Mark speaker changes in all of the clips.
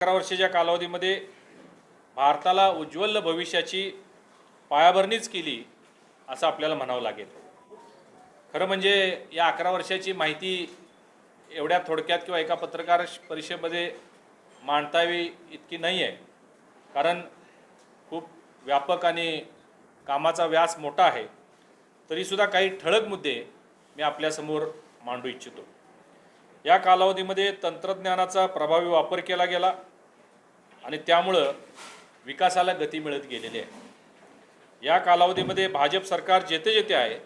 Speaker 1: अकरा वर्षाच्या कालावधीमध्ये भारताला उज्ज्वल भविष्याची पायाभरणीच केली असं आपल्याला म्हणावं लागेल. खरं म्हणजे या अकरा वर्षाची माहिती एवढ्या थोडक्यात किंवा एका पत्रकार परिषदेमध्ये मांडता यावी इतकी नाही आहे कारण खूप व्यापक आणि कामाचा व्यास मोठा आहे. तरीसुद्धा काही ठळक मुद्दे मी आपल्यासमोर मांडू इच्छितो. या कालावधीमध्ये तंत्रज्ञानाचा प्रभावी वापर केला गेला. आणि त्यामुळं विकासाला गती मिळत गेलेली आहे. या कालावधीमध्ये भाजप सरकार जेथे जेथे आहे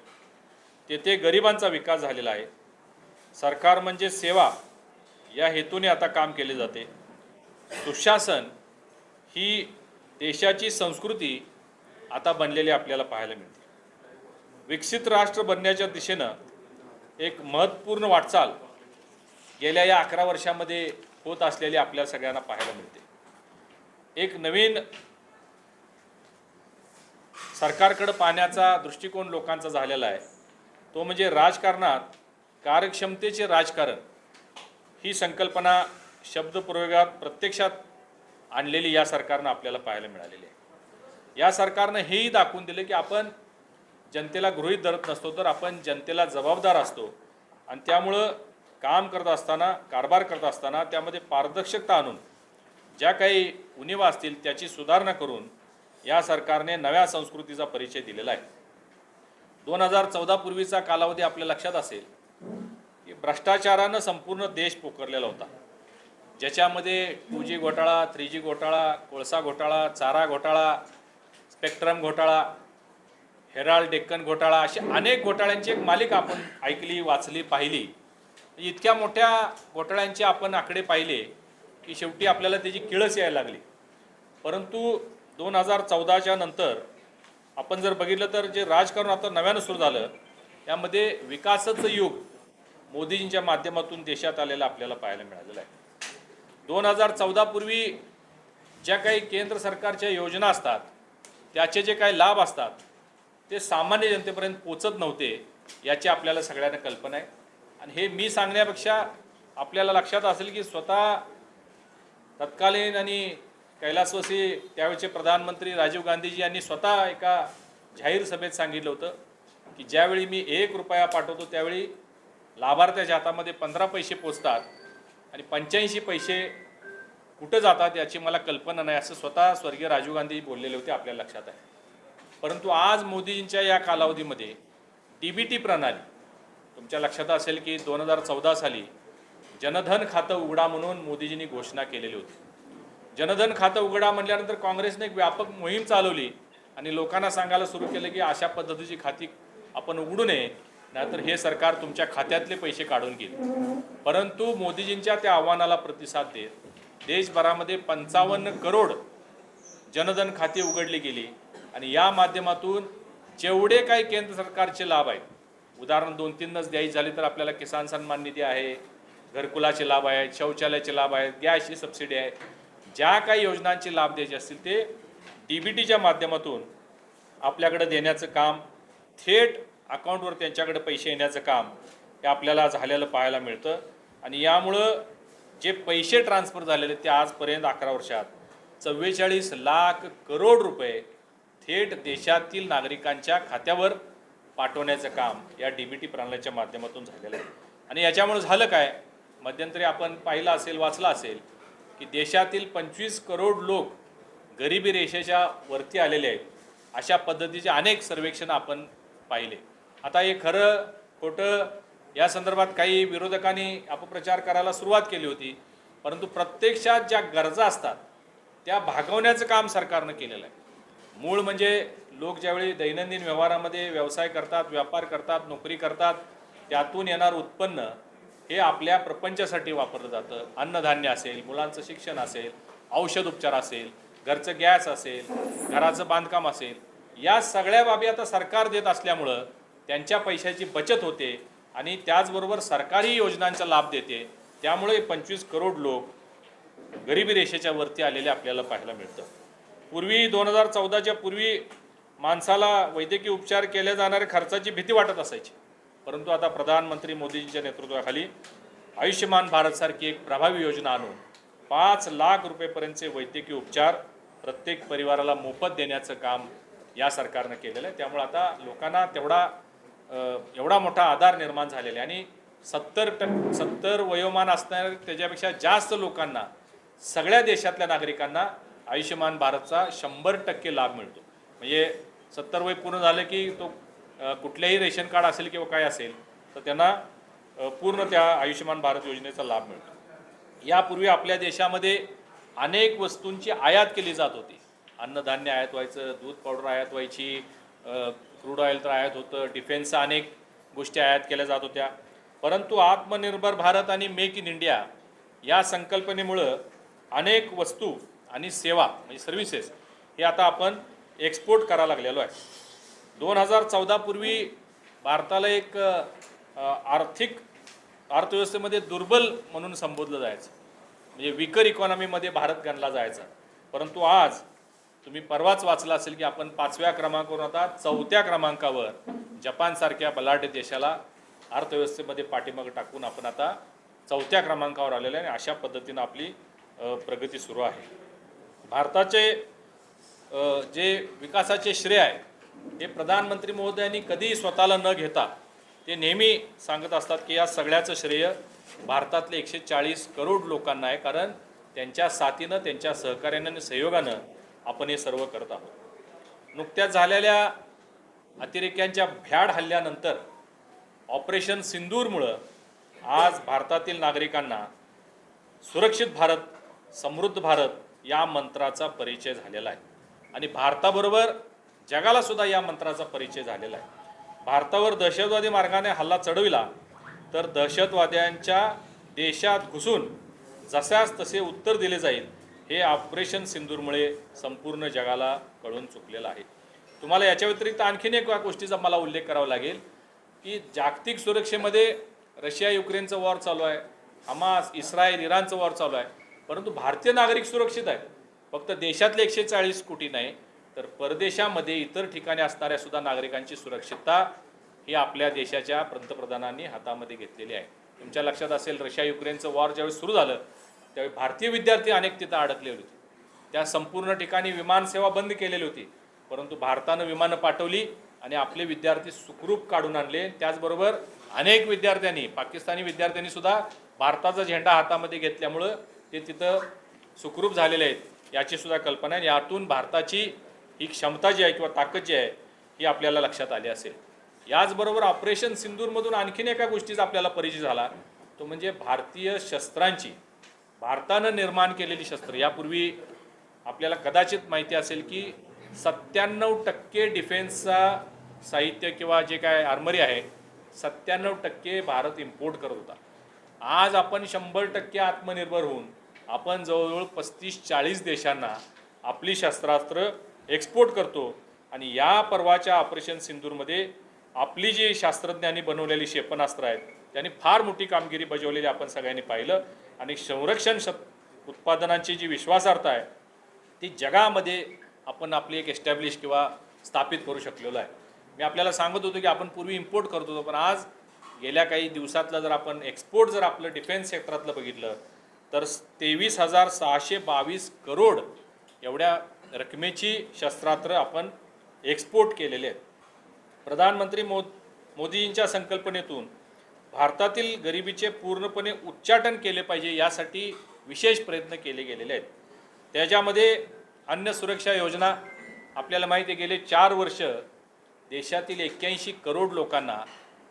Speaker 1: तेथे गरिबांचा विकास झालेला आहे. सरकार म्हणजे सेवा या हेतूने आता काम केले जाते. सुशासन ही देशाची संस्कृती आता बनलेली आपल्याला पाहायला मिळते. विकसित राष्ट्र बनण्याच्या दिशेनं एक महत्त्वपूर्ण वाटचाल गेल्या या अकरा वर्षामध्ये होत असलेली आपल्या सगळ्यांना पाहायला मिळते. एक नवीन सरकारकडं पाहण्याचा दृष्टिकोन लोकांचा झालेला आहे. तो म्हणजे राजकारणात कार्यक्षमतेचे राजकारण ही संकल्पना शब्दप्रयोगात प्रत्यक्षात आणलेली या सरकारनं आपल्याला पाहायला मिळालेली आहे. या सरकारनं हेही दाखवून दिलं की आपण जनतेला गृहीत धरत नसतो तर आपण जनतेला जबाबदार असतो. आणि त्यामुळं काम करत असताना कारभार करत असताना त्यामध्ये पारदर्शकता आणून ज्या काही उणिवा असतील त्याची सुधारणा करून या सरकारने नव्या संस्कृतीचा परिचय दिलेला आहे. दोन हजार चौदा पूर्वीचा कालावधी आपल्या लक्षात असेल की भ्रष्टाचारानं संपूर्ण देश पोखरलेला होता. ज्याच्यामध्ये टू जी घोटाळा थ्री जी घोटाळा कोळसा घोटाळा चारा घोटाळा स्पेक्ट्रम घोटाळा हेराल्ड डेक्कन घोटाळा अशी अनेक घोटाळ्यांची एक मालिका आपण ऐकली वाचली पाहिली. इतक्या मोठ्या घोटाळ्यांचे आपण आकडे पाहिले की शेवटी आपल्याला त्याची किळस यायला लागली. परंतु दोन हजार चौदाच्या नंतर आपण जर बघितलं तर जे राजकारण आता नव्यानं सुरू झालं त्यामध्ये विकासाचं युग मोदीजींच्या माध्यमातून देशात आलेलं आपल्याला पाहायला मिळालेलं आहे. दोन हजार चौदापूर्वी ज्या काही केंद्र सरकारच्या योजना असतात त्याचे जे काही लाभ असतात ते सामान्य जनतेपर्यंत पोचत नव्हते याची आपल्याला सगळ्यांना कल्पना आहे. आणि हे मी सांगण्यापेक्षा आपल्याला लक्षात असेल की स्वतः तत्कालीन आणि कैलासवासी त्यावेळचे प्रधानमंत्री राजीव गांधीजी यांनी स्वतः एका जाहीर सभेत सांगितलं होतं की ज्यावेळी मी एक रुपया पाठवतो त्यावेळी लाभार्थ्याच्या हातामध्ये पंधरा पैसे पोचतात आणि पंच्याऐंशी पैसे कुठं जातात याची मला कल्पना नाही असं स्वतः स्वर्गीय राजीव गांधी बोललेले होते आपल्या लक्षात आहे. परंतु आज मोदीजींच्या या कालावधीमध्ये डी बी टी प्रणाली तुमच्या लक्षात असेल की दोन हजार चौदा साली जनधन खातं उघडा म्हणून मोदीजींनी घोषणा केलेली होती. जनधन खातं उघडा म्हटल्यानंतर काँग्रेसने एक व्यापक मोहीम चालवली आणि लोकांना सांगायला सुरू केलं की अशा पद्धतीची खाती आपण उघडू नये नाहीतर हे सरकार तुमच्या खात्यातले पैसे काढून घेईल. परंतु मोदीजींच्या त्या आव्हानाला प्रतिसाद देत देशभरामध्ये पंचावन्न करोड जनधन खाती उघडली गेली आणि या माध्यमातून जेवढे काही केंद्र सरकारचे लाभ आहेत उदाहरण दोन तीनच द्यायची झाली तर आपल्याला किसान सन्मान निधी आहे घरकुलाचे लाभ आहेत शौचालयाचे लाभ आहेत गॅसची सबसिडी आहे. ज्या काही योजनांचे लाभ द्यायचे असतील ते डी बी टीच्या माध्यमातून आपल्याकडे देण्याचं काम थेट अकाउंटवर त्यांच्याकडे पैसे येण्याचं काम हे आपल्याला झालेलं पाहायला मिळतं. आणि यामुळं जे पैसे ट्रान्सफर झालेले ते आजपर्यंत अकरा वर्षात चव्वेचाळीस लाख करोड रुपये थेट देशातील नागरिकांच्या खात्यावर पाठवण्याचं काम या डी बी टी प्रणालीच्या माध्यमातून झालेलं आहे. आणि याच्यामुळे झालं काय? मध्यंतरी आपण पाहिलं असेल वाचलं असेल की देशातील पंचवीस करोड लोक गरिबी रेषेच्या वरती आलेले आहेत. अशा पद्धतीचे अनेक सर्वेक्षण आपण पाहिले. आता हे खरं खोटं या संदर्भात काही विरोधकांनी अपप्रचार करायला सुरुवात केली होती. परंतु प्रत्यक्षात ज्या गरजा असतात त्या भागवण्याचं काम सरकारनं केलेलं आहे. मूळ म्हणजे लोक ज्यावेळी दैनंदिन व्यवहारामध्ये व्यवसाय करतात व्यापार करतात नोकरी करतात त्यातून येणारं उत्पन्न हे आपल्या प्रपंचासाठी वापरलं जातं. अन्नधान्य असेल मुलांचं शिक्षण असेल औषध उपचार असेल घरचं गॅस असेल घराचं बांधकाम असेल या सगळ्या बाबी आता सरकार देत असल्यामुळं त्यांच्या पैशाची बचत होते आणि त्याचबरोबर सरकारी योजनांचा लाभ देते. त्यामुळे पंचवीस करोड लोक गरिबी रेषेच्या वरती आलेले आपल्याला पाहायला मिळतं. पूर्वी दोन हजार चौदाच्या पूर्वी माणसाला वैद्यकीय उपचार केल्या जाणाऱ्या खर्चाची भीती वाटत असायची. परंतु आता प्रधानमंत्री मोदींच्या नेतृत्वाखाली आयुष्यमान भारतसारखी एक प्रभावी योजना आणून पाच लाख रुपयेपर्यंतचे वैद्यकीय उपचार प्रत्येक परिवाराला मोफत देण्याचं काम या सरकारनं केलेलं आहे. त्यामुळे आता लोकांना तेवढा एवढा मोठा आधार निर्माण झालेला आहे. आणि सत्तर टक् सत्तर वयोमान असणाऱ्या त्याच्यापेक्षा जास्त लोकांना सगळ्या देशातल्या नागरिकांना आयुष्यमान भारतचा शंभर टक्के लाभ मिळतो. म्हणजे सत्तर वय पूर्ण झालं की तो कुठल्याही रेशन कार्ड असेल किंवा काय असेल तर त्यांना पूर्ण त्या आयुष्यमान भारत योजनेचा लाभ मिळतो. यापूर्वी आपल्या देशामध्ये अनेक वस्तूंची आयात केली जात होती. अन्नधान्य आयात व्हायचं दूध पावडर आयात व्हायची क्रूड ऑइल तर आयात होतं डिफेन्सच्या अनेक गोष्टी आयात केल्या जात होत्या. परंतु आत्मनिर्भर भारत आणि मेक इन इंडिया या संकल्पनेमुळं अनेक वस्तू आणि सेवा म्हणजे सर्व्हिसेस हे आता आपण एक्सपोर्ट करायला लागलेलो आहे. दोन हजार चौदापूर्वी भारताला एक आर्थिक अर्थव्यवस्थेमध्ये दुर्बल म्हणून संबोधलं जायचं. म्हणजे विकर इकॉनॉमीमध्ये भारत गणला जायचा. परंतु आज तुम्ही परवाच वाचला असेल की आपण पाचव्या क्रमांकावरून आता चौथ्या क्रमांकावर जपानसारख्या बलाढ्य देशाला अर्थव्यवस्थेमध्ये पाठीमागं टाकून आपण आता चौथ्या क्रमांकावर आलेलो आहे आणि अशा पद्धतीनं आपली प्रगती सुरू आहे. भारताचे जे विकासाचे श्रेय आहे हे प्रधानमंत्री महोदयांनी कधीही स्वतःला न घेता ते नेहमी सांगत असतात की या सगळ्याचं श्रेय भारतातले एकशे चाळीस करोड लोकांना आहे कारण त्यांच्या साथीनं त्यांच्या सहकार्यानं आणि सहयोगानं आपण हे सर्व करत आहोत. नुकत्याच झालेल्या अतिरेक्यांच्या भ्याड हल्ल्यानंतर ऑपरेशन सिंदूरमुळं आज भारतातील नागरिकांना सुरक्षित भारत समृद्ध भारत या मंत्राचा परिचय झालेला आहे. आणि भारताबरोबर जगाला सुद्धा या मंत्राचा परिचय झालेला आहे. भारतावर दहशतवादी मार्गाने हल्ला चढविला तर दहशतवाद्यांच्या देशात घुसून जशास तसे उत्तर दिले जाईल हे ऑपरेशन सिंदूरमुळे संपूर्ण जगाला कळून चुकलेलं आहे. तुम्हाला याच्या व्यतिरिक्त आणखीन एक गोष्टीचा मला उल्लेख करावा लागेल की जागतिक सुरक्षेमध्ये रशिया युक्रेनचं वॉर चालू आहे हमास इस्रायल इराणचं वॉर चालू आहे परंतु भारतीय नागरिक सुरक्षित आहेत. फक्त देशातले एकशे चाळीस कोटी नाही तर परदेशामध्ये इतर ठिकाणी असणाऱ्या सुद्धा नागरिकांची सुरक्षितता ही आपल्या देशाच्या पंतप्रधानांनी हातामध्ये घेतलेली आहे. तुमच्या लक्षात असेल रशिया युक्रेनचं वॉर ज्यावेळी सुरू झालं त्यावेळी भारतीय विद्यार्थी अनेक तिथं अडकलेले होते. त्या संपूर्ण ठिकाणी विमानसेवा बंद केलेली होती. परंतु भारतानं विमानं पाठवली आणि आपले विद्यार्थी सुखरूप काढून आणले. त्याचबरोबर अनेक विद्यार्थ्यांनी पाकिस्तानी विद्यार्थ्यांनी सुद्धा भारताचा झेंडा हातामध्ये घेतल्यामुळं ते तिथं सुखरूप झालेले आहेत याची सुद्धा कल्पना आहे. यातून भारताची ही क्षमता जी आहे किंवा ताकद जी आहे ही आपल्याला लक्षात आली असेल. याचबरोबर ऑपरेशन सिंदूरमधून आणखीन एका गोष्टीचा आपल्याला परिचय झाला. तो म्हणजे भारतीय शस्त्रांची भारतानं निर्माण केलेली शस्त्र. यापूर्वी आपल्याला कदाचित माहिती असेल की सत्त्याण्णव टक्के डिफेन्सचा साहित्य किंवा जे काय आर्मरी आहे सत्त्याण्णव टक्के भारत इम्पोर्ट करत होता. आज आपण शंभर टक्के आत्मनिर्भर होऊन आपण जवळजवळ पस्तीस चाळीस देशांना आपली शस्त्रास्त्र एक्सपोर्ट करतो आणि या परवाच्या ऑपरेशन सिंदूरमध्ये आपली जी शास्त्रज्ञांनी बनवलेली क्षेपणास्त्र आहेत त्यांनी फार मोठी कामगिरी बजावलेली आपण सगळ्यांनी पाहिलं. आणि संरक्षण श उत्पादनांची जी विश्वासार्हता आहे ती जगामध्ये आपण आपली एक एस्टॅब्लिश किंवा स्थापित करू शकलेलो आहे. मी आपल्याला सांगत होतो की आपण पूर्वी इम्पोर्ट करत होतो पण आज गेल्या काही दिवसातलं जर आपण एक्सपोर्ट जर आपलं डिफेन्स सेक्टरातलं बघितलं तर तेवीस हजार सहाशे बावीस करोड एवढ्या रकमेची शस्त्रास्त्र आपण एक्सपोर्ट केलेले आहेत. प्रधानमंत्री मो मोदींच्या संकल्पनेतून भारतातील गरिबीचे पूर्णपणे उच्चाटन केले पाहिजे यासाठी विशेष प्रयत्न केले गेलेले आहेत. त्याच्यामध्ये अन्न सुरक्षा योजना आपल्याला माहिती आहे गेले चार वर्ष देशातील एक्क्याऐंशी करोड लोकांना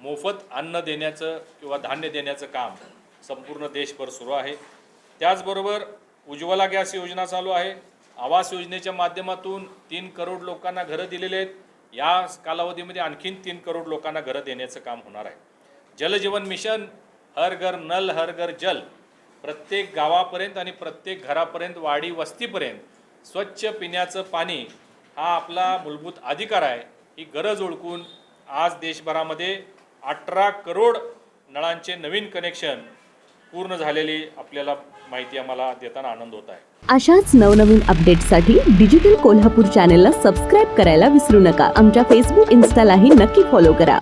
Speaker 1: मोफत अन्न देण्याचं किंवा धान्य देण्याचं काम संपूर्ण देशभर सुरू आहे. त्याचबरोबर उज्ज्वला गॅस योजना चालू आहे. आवास योजनेच्या माध्यमातून तीन करोड लोकांना घरं दिलेले आहेत. या कालावधीमध्ये आणखीन तीन करोड लोकांना घरं देण्याचं काम होणार आहे. जलजीवन मिशन हर घर नल हर घर जल प्रत्येक गावापर्यंत आणि प्रत्येक घरापर्यंत वाडी वस्तीपर्यंत स्वच्छ पिण्याचं पाणी हा आपला मूलभूत अधिकार आहे. ही गरज ओळखून आज देशभरामध्ये अठरा करोड नळांचे नवीन कनेक्शन पूर्ण झालेली आपल्याला माहिती आम्हाला देताना आनंद होत आहे.
Speaker 2: अशाच नवनवीन अपडेटसाठी डिजिटल कोल्हापूर चॅनेलला सबस्क्राईब करायला विसरू नका. आमच्या फेसबुक इन्स्टालाही नक्की फॉलो करा.